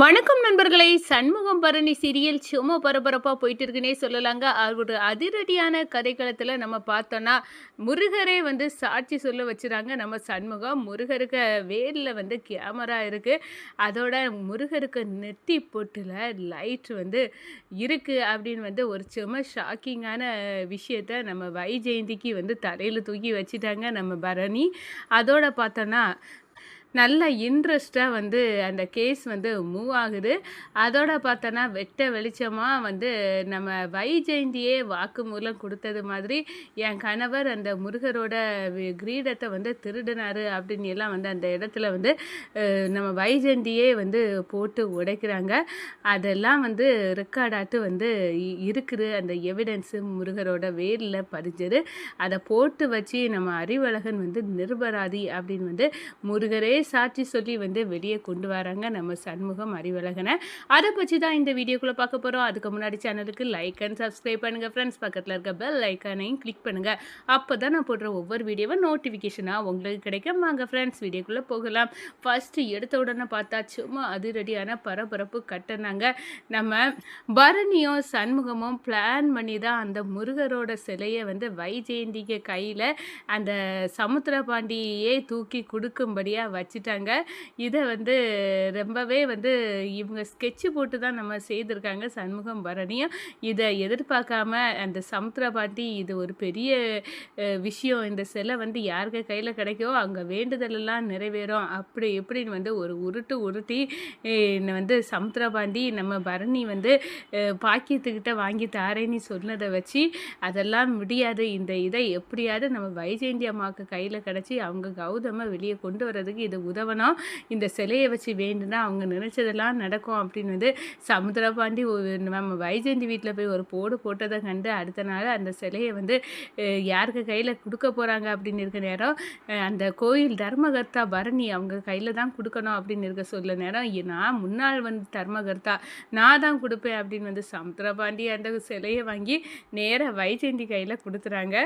வணக்கம் நண்பர்களை. சண்முகம் பரணி சீரியல் சும்மா பரபரப்பாக போயிட்டு இருக்குன்னே சொல்லலாங்க. அது ஒரு அதிரடியான கதைக்களத்தில் நம்ம பார்த்தோன்னா முருகரே வந்து சாட்சி சொல்ல வச்சுறாங்க. நம்ம சண்முகம் முருகருக்கு வேலில் வந்து கேமரா இருக்குது அதோட முருகருக்கு நெத்தி பொட்டில் லைட் வந்து இருக்குது அப்படின்னு வந்து ஒரு சும்மா ஷாக்கிங்கான விஷயத்த நம்ம வை ஜெயந்திக்கு வந்து தலையில் தூக்கி வச்சுட்டாங்க நம்ம பரணி. அதோட பார்த்தோன்னா நல்ல இன்ட்ரெஸ்ட்டாக வந்து அந்த கேஸ் வந்து மூவ் ஆகுது. அதோட பார்த்தோன்னா வெட்ட வெளிச்சமாக வந்து நம்ம வைஜெயந்தியே வாக்குமூலம் கொடுத்தது மாதிரி என் கணவர் அந்த முருகரோட கிரீடத்தை வந்து திருடினார் அப்படின்னு எல்லாம் வந்து அந்த இடத்துல வந்து நம்ம வைஜெயந்தியே வந்து போட்டு உடைக்கிறாங்க. அதெல்லாம் வந்து ரெக்கார்டாட்டு வந்து இருக்குது. அந்த எவிடன்ஸு முருகரோட வேரில் பதிஞ்சது. அதை போட்டு வச்சு நம்ம அறிவழகன் வந்து நிர்பராதி அப்படின்னு வந்து முருகரே சாட்சி சொல்லி வந்து வெளியே கொண்டு வராங்க. நம்ம சண்முகம் அறிவழகனை. அதை பற்றி தான் இந்த வீடியோக்குள்ளே பார்க்க போகிறோம் அதுக்கு முன்னாடி சேனலுக்கு லைக் அண்ட் சப்ஸ்கிரைப் பண்ணுங்கள் ஃப்ரெண்ட்ஸ் பக்கத்தில் இருக்க பெல் ஐக்கானையும் கிளிக் பண்ணுங்கள் அப்போ தான் நான் போடுற ஒவ்வொரு வீடியோவும் நோட்டிஃபிகேஷனாக உங்களுக்கு கிடைக்கும். வாங்க ஃப்ரெண்ட்ஸ் வீடியோக்குள்ளே போகலாம். ஃபஸ்ட்டு எடுத்த உடனே பார்த்தா சும்மா அதிரடியான பரபரப்பு கட்டினாங்க நம்ம பரணியும் சண்முகமும் பிளான் பண்ணி தான் அந்த முருகரோட சிலையை வந்து வைஜெயந்திக்கு கையில் அந்த சமுத்திரபாண்டியே தூக்கி கொடுக்கும்படியாக வச்சு வச்சுட்டாங்க. இதை வந்து ரொம்பவே வந்து இவங்க ஸ்கெட்சு போட்டு தான் நம்ம செய்திருக்காங்க. சண்முகம் பரணியும். இதை எதிர்பார்க்காம அந்த சமுத்திரபாண்டி இது ஒரு பெரிய விஷயம். இந்த சிலை வந்து யாருக்கு கையில் கிடைக்கோ அங்கே வேண்டுதலெல்லாம் நிறைவேறும். அப்படி எப்படின்னு வந்து ஒரு உருட்டு உருட்டி அஹ், இன்ன வந்து சமுத்திரபாண்டி நம்ம பரணி வந்து பாக்கியத்துக்கிட்ட வாங்கி தாரேன்னு சொன்னதை வச்சு அதெல்லாம் முடியாது. இந்த இதை எப்படியாவது நம்ம வைஜெயந்தி அம்மாவுக்கு கையில் கிடச்சி அவங்க கௌதமை வெளியே கொண்டு வர்றதுக்கு இது உதவணும் இந்த சிலையை வச்சு வேண்டுனா அவங்க நினச்சதெல்லாம் நடக்கும் அப்படின்னு வந்து சமுத்திரபாண்டி ஒரு நம்ம வைஜெயந்தி வீட்டில் போய் ஒரு போடு போட்டதை கண்டு அடுத்த நாள் அந்த சிலையை வந்து யாருக்கு கையில் கொடுக்க போகிறாங்க அப்படின்னு இருக்க நேரம் அந்த கோயில் தர்மகர்த்தா பரணி அவங்க கையில் தான் கொடுக்கணும் அப்படின்னு இருக்க சொல்ல நேரம் நான் முன்னாள் வந்து தர்மகர்த்தா நான் தான் கொடுப்பேன் அப்படின்னு வந்து சமுத்திரபாண்டி அந்த சிலையை வாங்கி நேராக வைஜெயந்தி கையில் கொடுத்துறாங்க.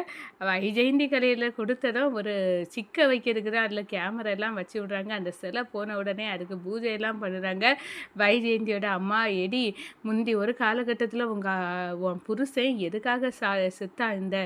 வைஜெயந்தி கலையில் கொடுத்ததும் ஒரு சிக்க வைக்கிறதுக்கு தான் அதில் கேமரா எல்லாம் வச்சு விடுறாங்க அந்த சிலை போன உடனே அதுக்கு பூஜையெல்லாம் பண்ணுறாங்க. வைஜெயந்தியோட அம்மா எடி முந்தி ஒரு காலகட்டத்தில் உங்கள் உன் புருஷன் எதுக்காக சா செத்தா? இந்த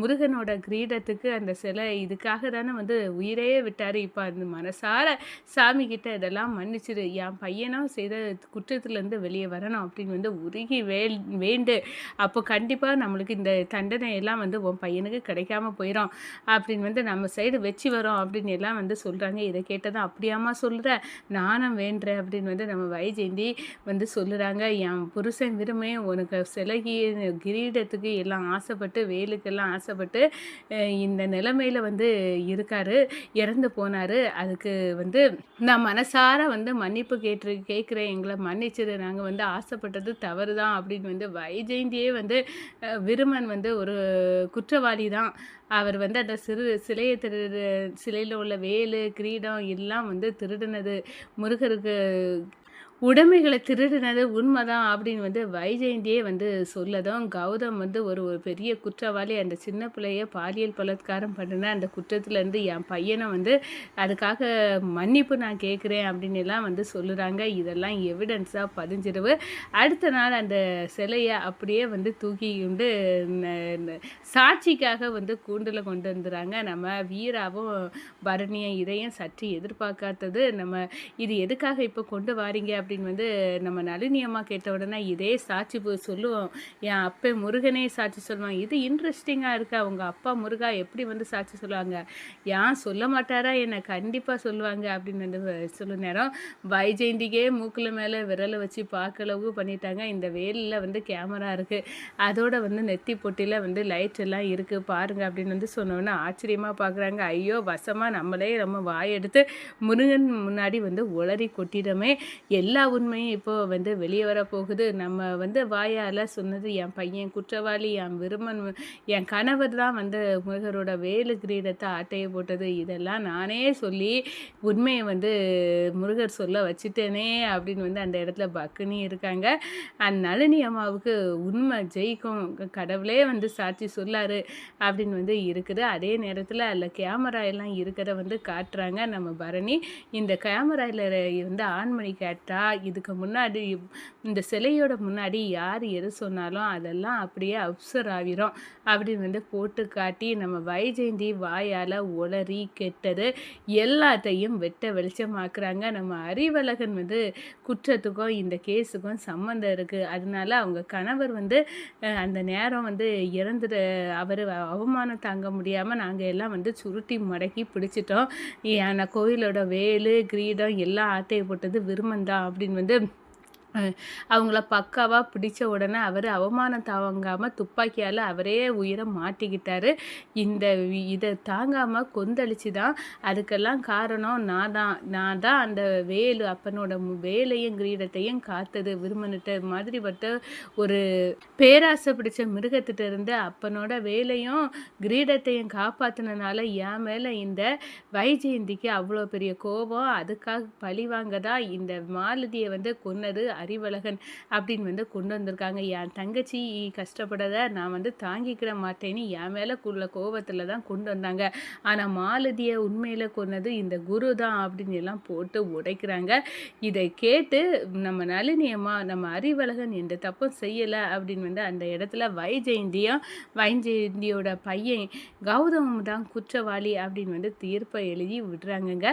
முருகனோட கிரீடத்துக்கு அந்த சிலை இதுக்காக தானே வந்து உயிரையே விட்டார். இப்போ அந்த மனசார சாமி கிட்ட இதெல்லாம் மன்னிச்சிடு என் பையனும் செய்த குற்றத்துலேருந்து வெளியே வரணும் அப்படின்னு வந்து உருகி வே வேண்டு. அப்போ கண்டிப்பாக நம்மளுக்கு இந்த தண்டனை எல்லாம் வந்து உன் பையனுக்கு கிடைக்காம போயிடும் அப்படின்னு வந்து நம்ம சைடு வச்சு வரோம் அப்படின்னு எல்லாம் வந்து சொல்கிறாங்க இதை கேட்டதும் அப்படியாம்மா சொல்கிற நானும் வேண்டுறேன் அப்படின்னு வந்து நம்ம வைஜெயந்தி வந்து சொல்லுறாங்க. என் புருஷன் விரும்பே உனக்கு சிலகி கிரீடத்துக்கு எல்லாம் ஆசைப்பட்டு வேலுக்கெல்லாம் ஆசைப்பட்டு இந்த நிலைமையில் வந்து இருக்காரு. இறந்து போனார். அதுக்கு வந்து நான் மனசார வந்து மன்னிப்பு கேட்டு கேட்குறேன். எங்களை மன்னிச்சது நாங்கள் வந்து ஆசைப்பட்டது தவறு தான் அப்படின்னு வந்து வைஜெயந்தியே வந்து விருமன் வந்து ஒரு குற்றவாளி தான். அவர் வந்து அந்த சிறு சிலையை திருடு சிலையில் உள்ள வேலு கிரீடம் எல்லாம் வந்து திருடினது. முருகருக்கு உடைமைகளை திருடினது உண்மைதான் அப்படின்னு வந்து வைஜெயந்தியே வந்து சொல்லதும் கௌதம் வந்து ஒரு ஒரு பெரிய குற்றவாளி. அந்த சின்ன பிள்ளைய பாலியல் பலாத்காரம் பண்ணின அந்த குற்றத்துலேருந்து என் பையனை வந்து அதுக்காக மன்னிப்பு நான் கேட்குறேன் அப்படின்னு எல்லாம் வந்து சொல்லுறாங்க. இதெல்லாம் எவிடன்ஸாக பதிஞ்சிருவு. அடுத்த நாள் அந்த சிலையை அப்படியே வந்து தூக்கி கொண்டு சாட்சிக்காக வந்து கூண்டில் கொண்டு வந்துடுறாங்க. நம்ம வீராவும் பரணியும் இதையும் சற்று எதிர்பார்க்காதது. நம்ம இது எதுக்காக இப்போ கொண்டு வாரீங்க அப்படின்னு வந்து நம்ம நளினி அம்மா கேட்ட உடனே இதே சாட்சி போய் சொல்லுவோம். என் அப்பே முருகனே சாட்சி சொல்லுவான். இது இன்ட்ரெஸ்டிங்காக இருக்கா. அவங்க அப்பா முருகா எப்படி வந்து சாட்சி சொல்லுவாங்க? ஏன் சொல்ல மாட்டாரா? என்னை கண்டிப்பாக சொல்லுவாங்க அப்படின்னு வந்து சொல்லும் சொல்ல நேரம் வைஜெயந்திக்கே மூக்கில் மேலே விரலை வச்சு பார்க்கலவு பண்ணிட்டாங்க. இந்த வேலில் வந்து கேமரா இருக்குது அதோட வந்து நெத்தி பொட்டியில் வந்து லைட் எல்லாம் இருக்குது பாருங்க அப்படின்னு வந்து சொன்னோன்னே ஆச்சரியமாக பார்க்குறாங்க ஐயோ வசமாக நம்மளே நம்ம வாயெடுத்து முருகன் முன்னாடி வந்து உளறி கொட்டிடமே எல்லா எல்லா உண்மையும் இப்போது வந்து வெளியே வரப்போகுது. நம்ம வந்து வாயால் சொன்னது என் பையன் குற்றவாளி என் விருமன் என் கணவர் தான் வந்து முருகரோட வேலு கிரீடத்தை ஆட்டையை போட்டது. இதெல்லாம் நானே சொல்லி உண்மையை வந்து முருகர் சொல்ல வச்சுட்டேனே அப்படின்னு வந்து அந்த இடத்துல பக்குனி இருக்காங்க. அந்த நளினி அம்மாவுக்கு உண்மை ஜெயிக்கும். கடவுளே வந்து சாட்சி சொல்லாரு அப்படின்னு வந்து இருக்குது. அதே நேரத்தில் அதில் கேமரா எல்லாம் இருக்கிற வந்து காட்டுறாங்க நம்ம பரணி. இந்த கேமராவில் வந்து ஆன் பண்ணி இதுக்கு முன்னாடி இந்த சிலையோட முன்னாடி யார் எது சொன்னாலும் அதெல்லாம் அப்படியே அப்சர் ஆகிரும் அப்படின்னு வந்து போட்டு காட்டி நம்ம வைஜெயந்தி வாயால் உளறி கெட்டது எல்லாத்தையும் வெட்ட வெளிச்சமாக்குறாங்க. நம்ம அறிவழகன் வந்து குற்றத்துக்கும் இந்த கேஸுக்கும் சம்மந்தம் இருக்குது அதனால அவங்க கணவர் வந்து அந்த நேரம் வந்து இறந்துட அவர் அவமானம் தாங்க முடியாமல் நாங்கள் எல்லாம் வந்து சுருட்டி மடக்கி பிடிச்சிட்டோம். அந்த கோயிலோட வேலு கிரீடம் எல்லாம் ஆட்டையை போட்டது விருமந்தான் அப்படின்னு வந்து அவங்கள பக்காவாக பிடிச்ச உடனே அவர் அவமானம் தாங்காமல் துப்பாக்கியால் அவரே உயிரை மாட்டிக்கிட்டாரு. இந்த இதை தாங்காமல் கொந்தளிச்சு தான் அதுக்கெல்லாம் காரணம் நான் தான் நான் தான் அந்த வேலு அப்பனோட வேலையும் கிரீடத்தையும் காத்தது விரும்பினிட்ட மாதிரி பட்ட ஒரு பேராசை பிடிச்ச மிருகத்திட்ட இருந்து அப்பனோட வேலையும் கிரீடத்தையும் காப்பாற்றினால என் மேலே இந்த வைஜெயந்திக்கு அவ்வளோ பெரிய கோபம் அதுக்காக பழி வாங்க தான் இந்த மாலதியை வந்து கொன்னது அறிவழகன் அப்படின்னு வந்து கொண்டு வந்திருக்காங்க. என் தங்கச்சி கஷ்டப்படதை நான் வந்து தாங்கிக்கிட மாட்டேன்னு என் மேலே உள்ள கோபத்தில் தான் கொண்டு வந்தாங்க. ஆனால் மாலதியை உண்மையில் கொன்னது இந்த குரு தான் அப்படின்னு எல்லாம் போட்டு உடைக்கிறாங்க. இதை கேட்டு நம்ம நளினியம்மா நம்ம அறிவழகன் எந்த தப்பும் செய்யலை அப்படின்னு வந்து அந்த இடத்துல வைஜெயந்தியும் வைஜெயந்தியோட பையன் கௌதமம் தான் குற்றவாளி அப்படின்னு வந்து தீர்ப்பை எழுதி விடுறாங்கங்க.